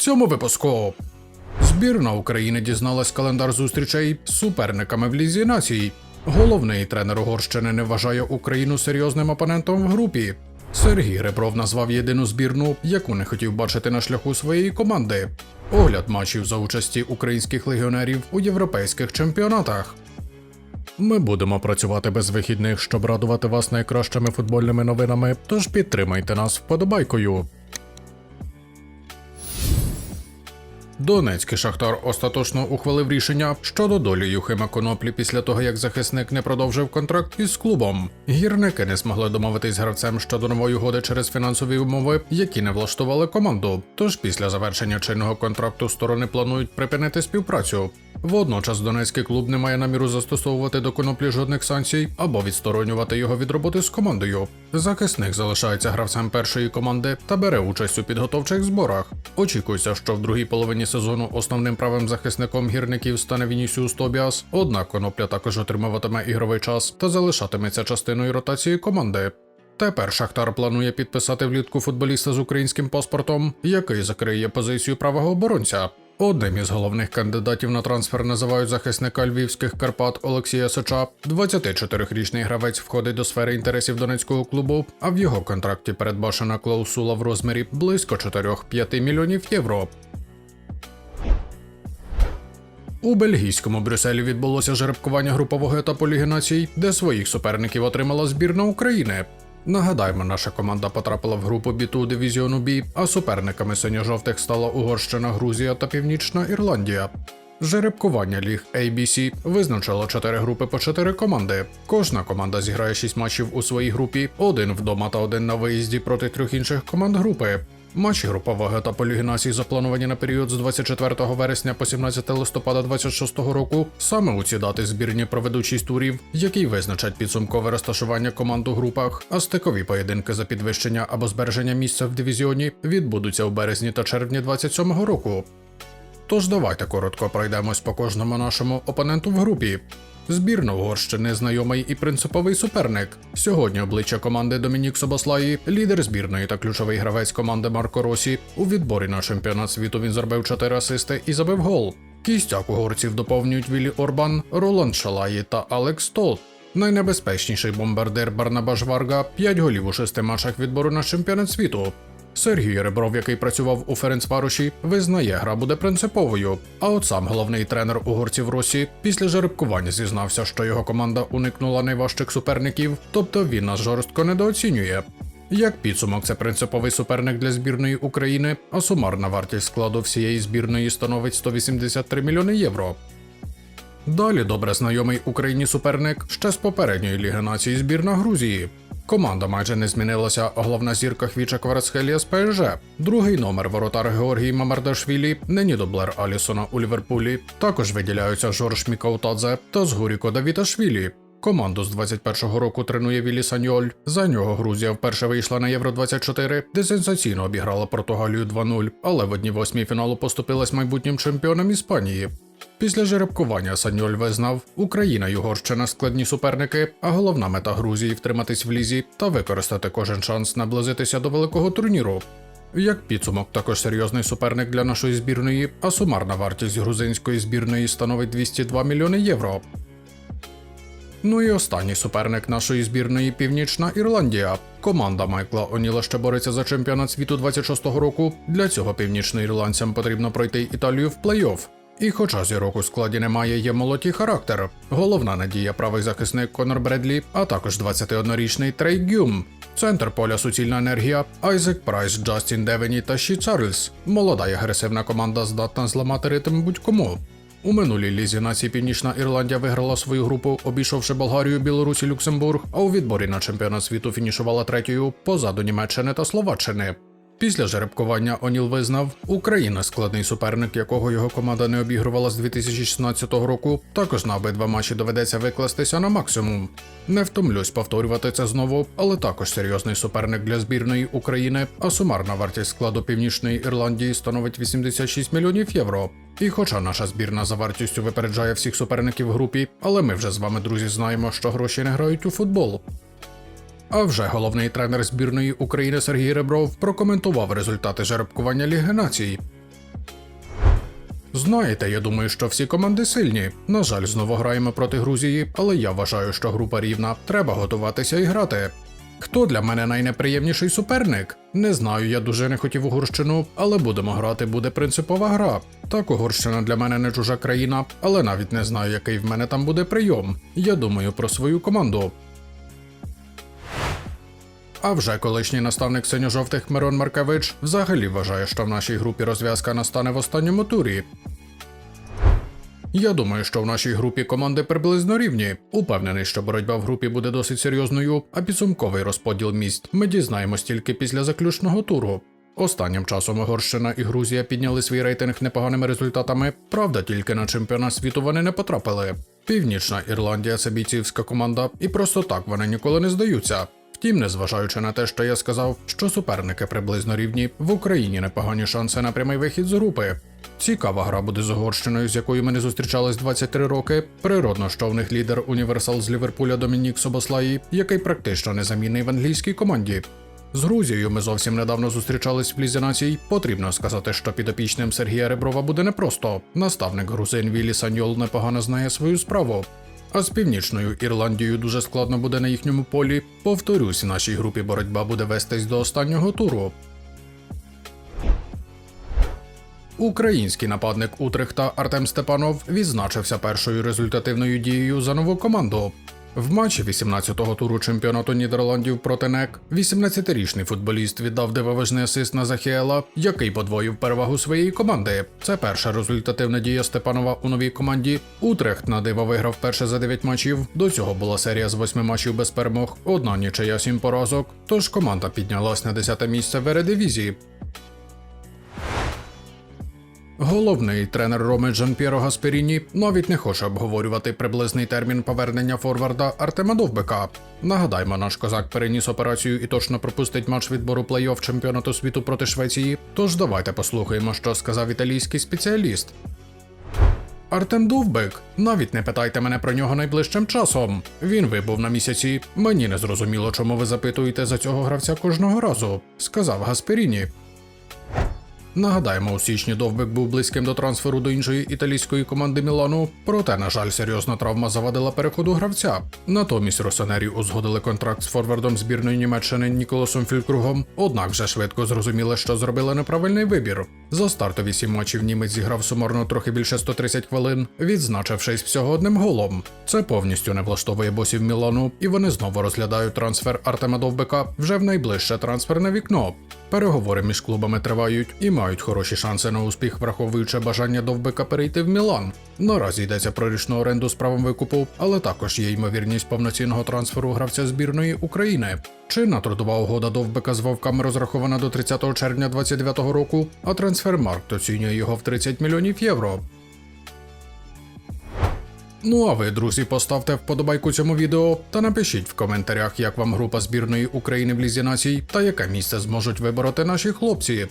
цьому випуску. Збірна України дізналась календар зустрічей з суперниками в Лізі націй. Головний тренер Угорщини не вважає Україну серйозним опонентом в групі. Сергій Ребров назвав єдину збірну, яку не хотів бачити на шляху своєї команди. Огляд матчів за участі українських легіонерів у європейських чемпіонатах. Ми будемо працювати без вихідних, щоб радувати вас найкращими футбольними новинами, тож підтримайте нас вподобайкою. Донецький шахтар остаточно ухвалив рішення щодо долі Юхима Коноплі після того, як захисник не продовжив контракт із клубом. Гірники не змогли домовитись з гравцем щодо нової угоди через фінансові умови, які не влаштували команду. Тож після завершення чинного контракту сторони планують припинити співпрацю. Водночас Донецький клуб не має наміру застосовувати до коноплі жодних санкцій або відсторонювати його від роботи з командою. Захисник залишається гравцем першої команди та бере участь у підготовчих зборах. Очікується, що в другій половині сезону основним правим захисником гірників стане Вінісіус Тобіас, однак конопля також отримуватиме ігровий час та залишатиметься частиною ротації команди. Тепер Шахтар планує підписати влітку футболіста з українським паспортом, який закриє позицію правого оборонця. Одним із головних кандидатів на трансфер називають захисника львівських Карпат Олексія Сича. 24-річний гравець входить до сфери інтересів донецького клубу, а в його контракті передбачена клаусула в розмірі близько 4-5 мільйонів євро. У бельгійському Брюсселі відбулося жеребкування групового етапу Ліги націй, де своїх суперників отримала збірна України. Нагадаємо, наша команда потрапила в групу біту дивізіону Бі, а суперниками синьо-жовтих стала Угорщина, Грузія та Північна Ірландія. Жеребкування ліг ABC визначило чотири групи по чотири команди. Кожна команда зіграє шість матчів у своїй групі, один вдома та один на виїзді проти трьох інших команд групи. Матчі групового етапу полігінації заплановані на період з 24 вересня по 17 листопада 26 року. Саме у ці дати збірні проведуть шість турів, які визначать підсумкове розташування команд у групах, а стикові поєдинки за підвищення або збереження місця в дивізіоні відбудуться у березні та червні 27 року. Тож давайте коротко пройдемось по кожному нашому опоненту в групі. Збірна Угорщини знайомий і принциповий суперник. Сьогодні обличчя команди Домінік Собослаї, лідер збірної та ключовий гравець команди Марко Росі. У відборі на чемпіонат світу він зробив 4 асисти і забив гол. Кістяк угорців доповнюють Вілі Орбан, Роланд Шалаї та Алекс Толт. Найнебезпечніший бомбардир Барнабаш Варга 5 голів у шести матчах відбору на чемпіонат світу. Сергій Ребров, який працював у Ференцваруші, визнає, гра буде принциповою. А от сам головний тренер угорців Росі після жеребкування зізнався, що його команда уникнула найважчих суперників, тобто він нас жорстко недооцінює. Як підсумок, це принциповий суперник для збірної України, а сумарна вартість складу всієї збірної становить 183 мільйони євро. Далі добре знайомий Україні суперник ще з попередньої ліги нації збірна Грузії. Команда майже не змінилася, головна зірка Хвіча Кварацхелія з ПСЖ. Другий номер воротар Георгій Мамардашвілі, нині дублер Алісона у Ліверпулі. Також виділяються Жорж Мікаутадзе та Згуріко Давіташвілі. Команду з 21-го року тренує Вілі Саньоль. За нього Грузія вперше вийшла на Євро 24, де сенсаційно обіграла Португалію 2-0, але в одній восьмій фіналу поступилась майбутнім чемпіоном Іспанії. Після жеребкування Саньоль визнав, Україна й Угорщина складні суперники, а головна мета Грузії втриматись в лізі та використати кожен шанс наблизитися до великого турніру. Як підсумок, також серйозний суперник для нашої збірної, а сумарна вартість грузинської збірної становить 202 мільйони євро. Ну і останній суперник нашої збірної Північна Ірландія. Команда Майкла Оніла ще бореться за чемпіонат світу 26-го року. Для цього північноірландцям потрібно пройти Італію в плей-офф. І хоча зірок у складі немає, є молодий характер. Головна надія правий захисник Конор Бредлі, а також 21-річний Трей Гюм. Центр поля суцільна енергія, Айзек Прайс, Джастін Девені та Ші Чарльз. Молода і агресивна команда здатна зламати ритм будь-кому. У минулій лізі нації Північна Ірландія виграла свою групу, обійшовши Болгарію, Білорусь і Люксембург, а у відборі на чемпіонат світу фінішувала третьою позаду Німеччини та Словаччини. Після жеребкування Оніл визнав, Україна складний суперник, якого його команда не обігрувала з 2016 року. Також на обидва матчі доведеться викластися на максимум. Не втомлюсь повторювати це знову, але також серйозний суперник для збірної України, а сумарна вартість складу Північної Ірландії становить 86 мільйонів євро. І хоча наша збірна за вартістю випереджає всіх суперників групі, але ми вже з вами, друзі, знаємо, що гроші не грають у футбол. А вже головний тренер збірної України Сергій Ребров прокоментував результати жеребкування Ліги націй. Знаєте, я думаю, що всі команди сильні. На жаль, знову граємо проти Грузії, але я вважаю, що група рівна. Треба готуватися і грати. Хто для мене найнеприємніший суперник? Не знаю, я дуже не хотів Угорщину, але будемо грати, буде принципова гра. Так, Угорщина для мене не чужа країна, але навіть не знаю, який в мене там буде прийом. Я думаю про свою команду. А вже колишній наставник синьо-жовтих Мирон Маркевич взагалі вважає, що в нашій групі розв'язка настане в останньому турі. Я думаю, що в нашій групі команди приблизно рівні. Упевнений, що боротьба в групі буде досить серйозною, а підсумковий розподіл місць ми дізнаємось тільки після заключного туру. Останнім часом Угорщина і Грузія підняли свій рейтинг непоганими результатами. Правда, тільки на чемпіонат світу вони не потрапили. Північна Ірландія це бійцівська команда, і просто так вони ніколи не здаються. Втім, незважаючи на те, що я сказав, що суперники приблизно рівні, в Україні непогані шанси на прямий вихід з групи. Цікава гра буде з Угорщиною, з якою ми не зустрічались 23 роки. Природно, що в них лідер універсал з Ліверпуля Домінік Собослаї, який практично незамінний в англійській команді. З Грузією ми зовсім недавно зустрічались в Лізі націй. Потрібно сказати, що підопічним Сергія Реброва буде непросто. Наставник грузин Вілі Саньол непогано знає свою справу. А з північною Ірландією дуже складно буде на їхньому полі. Повторюсь, нашій групі боротьба буде вестись до останнього туру. Український нападник Утрехта Артем Степанов відзначився першою результативною дією за нову команду. В матчі 18-го туру чемпіонату Нідерландів проти НЕК 18-річний футболіст віддав дивовижний асист на Захіела, який подвоїв перевагу своєї команди. Це перша результативна дія Степанова у новій команді. Утрехт на диво виграв перше за 9 матчів. До цього була серія з 8 матчів без перемог, одна нічия 7 поразок. Тож команда піднялась на 10 місце в Ередивізії. Головний тренер Роми Джанпєро Гасперіні навіть не хоче обговорювати приблизний термін повернення форварда Артема Довбика. Нагадаймо, наш козак переніс операцію і точно пропустить матч відбору плей-офф чемпіонату світу проти Швеції. Тож давайте послухаємо, що сказав італійський спеціаліст. Артем Довбик. Навіть не питайте мене про нього найближчим часом. Він вибув на місяці. Мені не зрозуміло, чому ви запитуєте за цього гравця кожного разу, сказав Гасперіні. Нагадаємо, у січні Довбик був близьким до трансферу до іншої італійської команди Мілану, проте, на жаль, серйозна травма завадила переходу гравця. Натомість росонері узгодили контракт з форвардом збірної Німеччини Ніколасом Фількругом, однак вже швидко зрозуміли, що зробили неправильний вибір. За стартові сім матчів німець зіграв сумарно трохи більше 130 хвилин, відзначившись всього одним голом. Це повністю не влаштовує босів Мілану, і вони знову розглядають трансфер Артема Довбика вже в найближче трансферне вікно. Переговори між клубами тривають і мають хороші шанси на успіх, враховуючи бажання Довбика перейти в Мілан. Наразі йдеться про річну оренду з правом викупу, але також є ймовірність повноцінного трансферу гравця збірної України. Чинна трудова угода Довбика з вовками розрахована до 30 червня 2029 року, а трансфермаркт оцінює його в 30 мільйонів євро. Ну а ви, друзі, поставте вподобайку цьому відео та напишіть в коментарях, як вам група збірної України в Лізі націй та яке місце зможуть вибороти наші хлопці.